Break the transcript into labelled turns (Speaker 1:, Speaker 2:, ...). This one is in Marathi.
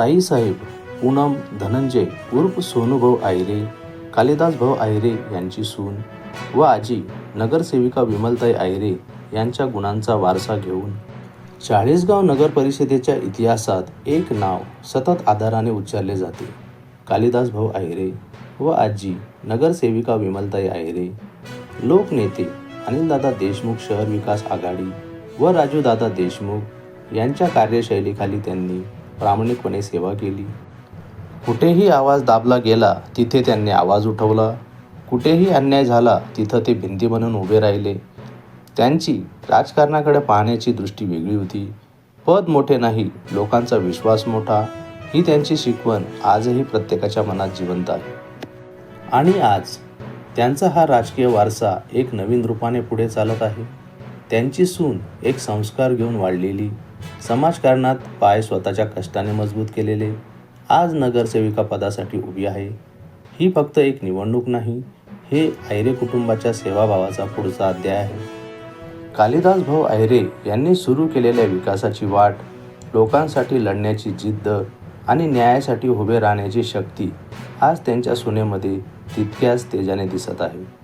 Speaker 1: ताईसाहेब पूनम धनंजय उर्फ सोनूभाऊ आयरे कालिदास भाऊ यांची सून व आजी नगरसेविका विमलताई आयरे यांच्या गुणांचा वारसा घेऊन चाळीसगाव नगर परिषदेच्या इतिहासात एक नाव सतत आधाराने उच्चारले जाते. कालिदास भाऊ आहिरे व आजी नगरसेविका विमलताई आहिरे लोकनेते अनिलदादा देशमुख शहर विकास आघाडी व राजूदादा देशमुख यांच्या कार्यशैलीखाली त्यांनी प्रामाणिकपणे सेवा केली. कुठेही आवाज दाबला गेला तिथे त्यांनी आवाज उठवला. कुठेही अन्याय झाला तिथं ते भिंती बनून उभे राहिले. त्यांची राजकारणाकडे पाहण्याची दृष्टी वेगळी होती. पद मोठे नाही लोकांचा विश्वास मोठा. ही त्यांची शिकवण आजही प्रत्येकाच्या मनात जिवंत आहे. आणि आज त्यांचा हा राजकीय वारसा एक नवीन रूपाने पुढे चालत आहे. त्यांची सून एक संस्कार घेऊन वाढलेली. समाजकारणात पाय स्वतःच्या कष्टाने मजबूत केलेले आज नगरसेविका पदासाठी उभी आहे. ही फक्त एक निवडणूक नाही हे आयरे कुटुंबाच्या सेवाभावाचा पुढचा अध्याय आहे. कालिदास भाऊ आयरे यांनी सुरू केलेल्या विकासाची वाट लोकांसाठी लढण्याची जिद्द आणि न्यायासाठी उभे राहण्याची शक्ती आज त्यांच्या सुनेमध्ये तितक्याच तेजाने दिसत आहे.